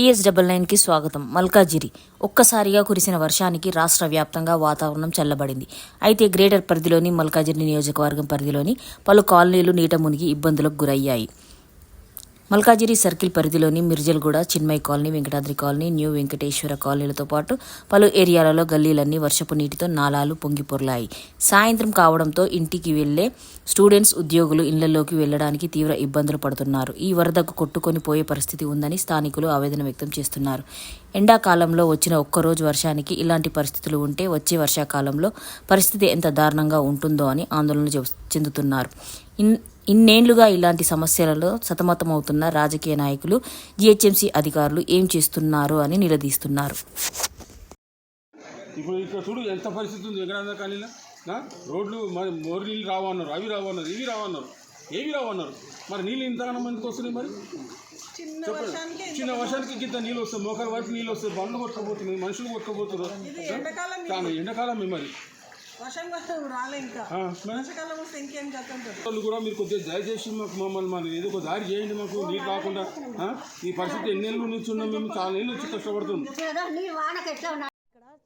TS double నైన్కి స్వాగతం. మల్కాజిరి. ఒక్కసారిగా కురిసిన వర్షానికి రాష్ట్ర వ్యాప్తంగా వాతావరణం చల్లబడింది. అయితే గ్రేటర్ పరిధిలోని మల్కాజిరి నియోజకవర్గం పరిధిలోని పలు కాలనీలు నీట మునిగి ఇబ్బందులకు గురయ్యాయి. మల్కాజిరి సర్కిల్ పరిధిలోని Mirjalguda Chinmay colony Venkatadri colony new Venkateswara కాలనీలతో పాటు పలు ఏరియాలలో గల్లీలన్నీ వర్షపు నీటితో నాలాలు పొంగిపొర్లాయి. సాయంత్రం కావడంతో ఇంటికి వెళ్ళే స్టూడెంట్స్ ఉద్యోగులు ఇళ్ళలోకి వెళ్ళడానికి తీవ్ర ఇబ్బందులు పడుతున్నారు. ఈ వరదకు కొట్టుకొని పోయే పరిస్థితి ఉందని స్థానికులు ఆవేదన వ్యక్తం చేస్తున్నారు. ఎండాకాలంలో వచ్చిన ఒక్కరోజు వర్షానికి ఇలాంటి పరిస్థితులు ఉంటే వచ్చే వర్షాకాలంలో పరిస్థితి ఎంత దారుణంగా ఉంటుందో అని ఆందోళన చెందుతున్నారు. ఇన్ ఇన్నేళ్ళుగా ఇలాంటి సమస్యలలో సతమతమవుతున్న రాజకీయ నాయకులు జీహెచ్ఎంసీ అధికారులు ఏం చేస్తున్నారు అని నిలదీస్తున్నారు. ఇప్పుడు ఇక్కడ చూడు ఎంత పరిస్థితి ఉంది ఆ? రోడ్లు మరి మోరు నీళ్ళు రావన్నారు అవి రావన్నారు ఇవి రావన్నారు ఏవి రావన్నారు? మరి నీళ్ళు ఇంతగానో మందికి వస్తున్నాయి మరి? చిన్న చెప్పండి. వర్షానికి చిన్న వర్షానికి ఇంత నీళ్ళు వస్తాయి మోకాల వరకు నీళ్ళు వస్తాయి బండ్లు కొట్టుకోబోతున్నాయి మనుషులు కొట్టుకోబోతున్నారు ఇది ఎండాకాలం కానీ ఎండాకాలమే మరి. వర్షం వస్తే రాలే ఇంకా. ఆ, మరి? వర్షాకాలం వస్తే ఇంకేం కథ ఉంటుంది? వాళ్ళు కూడా మీరు కొద్దిగా దయచేసి మాకు మమ్మల్ని మన ఏదో ఒక దారి చేయండి మాకు రాకుండా ఆ? ఈ పరిస్థితి ఎన్నేళ్ళు నుంచి ఉన్నాం మేము చాలా ఏళ్ళు నుంచి కష్టపడుతుంది ఇక్కడ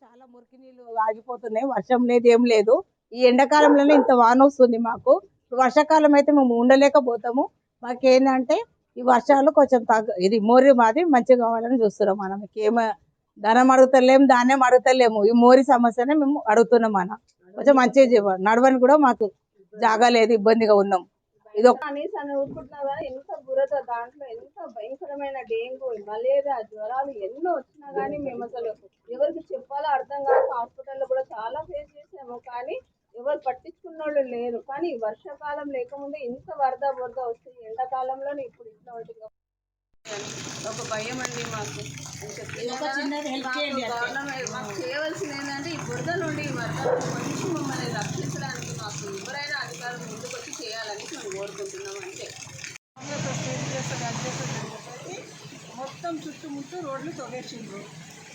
చాలా మురికి నీళ్ళు ఆగిపోతున్నాయి వర్షం లేదు ఏం లేదు. ఈ ఎండాకాలంలోనే ఇంత వాన వస్తుంది మాకు. వర్షాకాలం అయితే మేము ఉండలేకపోతాము. మాకేంటంటే ఈ వర్షాలు కొంచెం తగ్గ ఇది మోరి మాది మంచిగా కావాలని చూస్తున్నాం మనం. ఏమ ధనం అడుగుతలేము ధాన్యం అడుగుతలేము. ఈ మోరి సమస్యనే మేము అడుగుతున్నాం మనం కొంచెం మంచిగా చేయ- నడవని కూడా మాకు జాగా లేదు ఇబ్బందిగా ఉన్నాం. ఇది ఒక కనీసం అని ఊరుకుంటున్నా కదా ఎంత బురద దాంట్లో ఎంత భయంకరమైన డెంగ్యూ మలేరియా జ్వరాలు ఎన్నో వచ్చినా కానీ మేము అసలు ఎవరికి చెప్పాలో అర్థం కాక హాస్పిటల్లో కూడా చాలా ఫేస్ చేసాము. కానీ ఎవరు పట్టించుకున్న వాళ్ళు లేరు. కానీ వర్షాకాలం లేకముందే ఇంత వరద బురద వస్తుంది ఎండాకాలంలోనే ఇప్పుడు ఇట్లా ఉంటుంది ఒక భయం అండి మాకు. మాకు చేయవలసింది ఏంటంటే ఈ బురద నుండి ఈ వరద నుండి కొంచెం మమ్మల్ని రక్షించడానికి మాకు ఎవరైనా అధికారులు ముందుకు వచ్చి చేయాలని మేము కోరుకుంటున్నాం అంతే కాంగ్రెస్ ఏం చేస్తుంది అది చేస్తుంది అని చెప్పేసి మొత్తం చుట్టుముట్టు రోడ్లు తొగేసిండ్రు.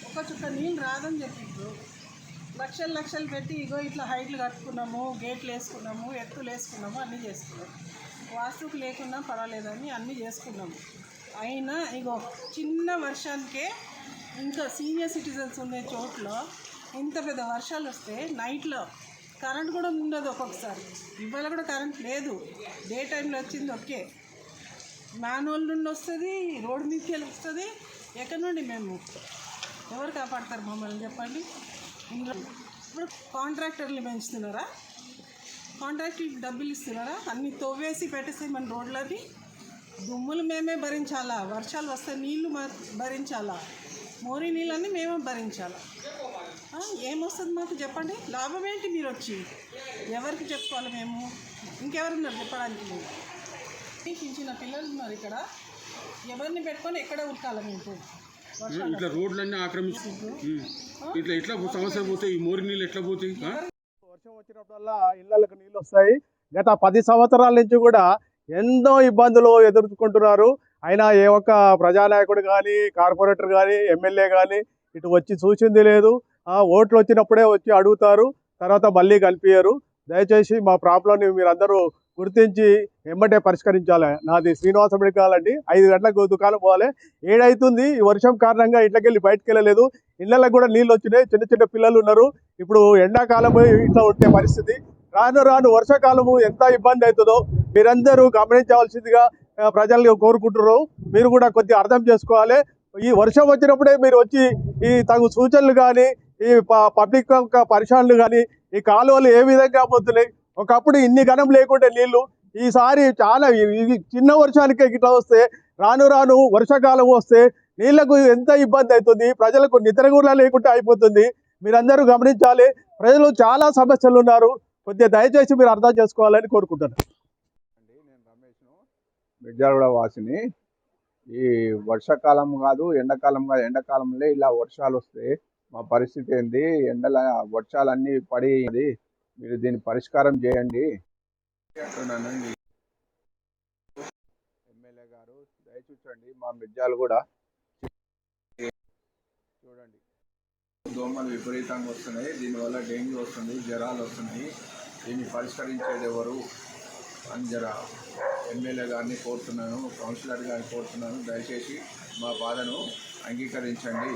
ఒక చుక్క నీళ్ళు రాదని చెప్పిండ్రు. లక్షలు లక్షలు పెట్టి ఇగో ఇట్లా హైట్లు కట్టుకున్నాము గేట్లు వేసుకున్నాము ఎత్తులు వేసుకున్నాము అన్నీ చేసుకున్నాము వాస్తుకు లేకున్నా పర్వాలేదని అన్నీ చేసుకున్నాము. అయినా ఇగో చిన్న వర్షానికే ఇంకా సీనియర్ సిటిజన్స్ ఉండే చోట్ల ఇంత పెద్ద వర్షాలు వస్తే నైట్లో కరెంట్ కూడా ఉండదు ఒక్కొక్కసారి. ఇవాళ కూడా కరెంట్ లేదు. డే టైంలో వచ్చింది ఓకే. మాన్యువల్ నుండి వస్తుంది రోడ్ మీదకి వెళ్ళి వస్తుంది ఎక్కడి నుండి మేము? ఎవరు కాపాడతారు మమ్మల్ని చెప్పండి? ఇందులో ఇప్పుడు కాంట్రాక్టర్లు పెంచుతున్నారా? కాంట్రాక్టర్కి డబ్బులు ఇస్తున్నారా? అన్ని తవ్వేసి పెట్టేసి మన రోడ్లది దుమ్ములు మేమే భరించాలా? వర్షాలు వస్తే నీళ్ళు భరించాలా? మోరీ నీళ్ళన్నీ మేమే భరించాలా? ఏమొస్తుంది మాకు చెప్పండి? లాభం ఏంటి మీరు వచ్చి ఎవరికి చెప్పుకోవాలి మేము? ఇంకెవరున్నారు చెప్పడానికి? మీరు చిన్న పిల్లలు ఉన్నారు ఇక్కడ. ఎవరిని పెట్టుకొని ఎక్కడ ఉరకాలి మీకు ఇట్లా రోడ్లన్నీ ఆక్రమించు ఉమ్. ఇట్లా ఇట్లా సమస్య పోతాయి? ఈ మోరి నీళ్ళు ఎట్లా పోతాయి? వర్షం వచ్చినప్పుడల్లా ఇళ్ళకి నీళ్ళు వస్తాయి. గత పది సంవత్సరాల నుంచి కూడా ఎన్నో ఇబ్బందులు ఎదుర్కొంటున్నారు. అయినా ఏ ఒక్క ప్రజానాయకుడు కానీ కార్పొరేటర్ కానీ ఎమ్మెల్యే కానీ ఇటు వచ్చి చూసింది లేదు. ఆ, ఓట్లు వచ్చినప్పుడే వచ్చి అడుగుతారు. తర్వాత మళ్ళీ కల్పించరు దయచేసి మా ప్రాబ్లంని మీరందరూ గుర్తించి వెంబటే పరిష్కరించాలి. నాది శ్రీనివాస మెడికల్ అండి. ఐదు గంటలకు దుకాణం పోవాలి. ఏడైతుంది ఈ వర్షం కారణంగా ఇంట్లోకి బయటకు వెళ్ళలేదు ఇళ్ళకి కూడా నీళ్ళు వచ్చినాయి. చిన్న చిన్న పిల్లలు ఉన్నారు. ఇప్పుడు ఎండాకాలం ఇట్లా ఉంటే పరిస్థితి. రాను రాను వర్షాకాలము ఎంత ఇబ్బంది అవుతుందో మీరందరూ గమనించవలసిందిగా ప్రజలు కోరుకుంటున్నారు. మీరు కూడా కొద్దిగా అర్థం చేసుకోవాలి. ఈ వర్షం వచ్చినప్పుడే మీరు వచ్చి ఈ తగు సూచనలు కానీ ఈ పబ్లిక్ యొక్క పరిశాలలు కానీ ఈ కాలువలు ఏ విధంగా పోతున్నాయి? ఒకప్పుడు ఇన్ని ఘనం లేకుంటే నీళ్ళు ఈసారి చాలా చిన్న వర్షానికే ఇట్లా వస్తే రాను రాను వర్షాకాలం వస్తే నీళ్ళకు ఎంత ఇబ్బంది అవుతుంది? ప్రజలకు నిద్ర కూడా లేకుండా అయిపోతుంది. మీరందరూ గమనించాలి. ప్రజలు చాలా సమస్యలు ఉన్నారు. కొద్దిగా దయచేసి మీరు అర్థం చేసుకోవాలని కోరుకుంటున్నాను. నేను రమేష్ను మిర్జాగూడ వాసిని. ఈ వర్షాకాలం కాదు ఎండాకాలం కాదు ఎండాకాలంలో ఇలా వర్షాలు వస్తే మా పరిస్థితి ఏంది? ఎండల వర్షాలన్నీ పడి మీరు దీన్ని పరిష్కారం చేయండి. ఎమ్మెల్యే గారు దయచూచండి మా మిర్జాలు కూడా చూడండి. దోమలు విపరీతంగా వస్తున్నాయి. దీనివల్ల డెంగ్యూ వస్తుంది జ్వరాలు వస్తున్నాయి. దీన్ని పరిష్కరించేది ఎవరు? అని జర ఎమ్మెల్యే గారిని కోరుతున్నాను కౌన్సిలర్ గారిని కోరుతున్నాను. దయచేసి మా బాధను అంగీకరించండి.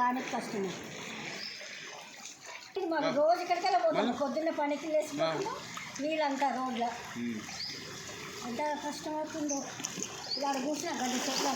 రానికి కష్టమే. ఇది మాకు రోజు ఇక్కడికెళ్ళి పోతాం పొద్దున్న పనికి లేచిపోతున్నాం నీళ్ళంతా రోడ్ల. ఎంత కష్టం అవుతుందో ఇలా కూర్చున్నా గంట చెట్ల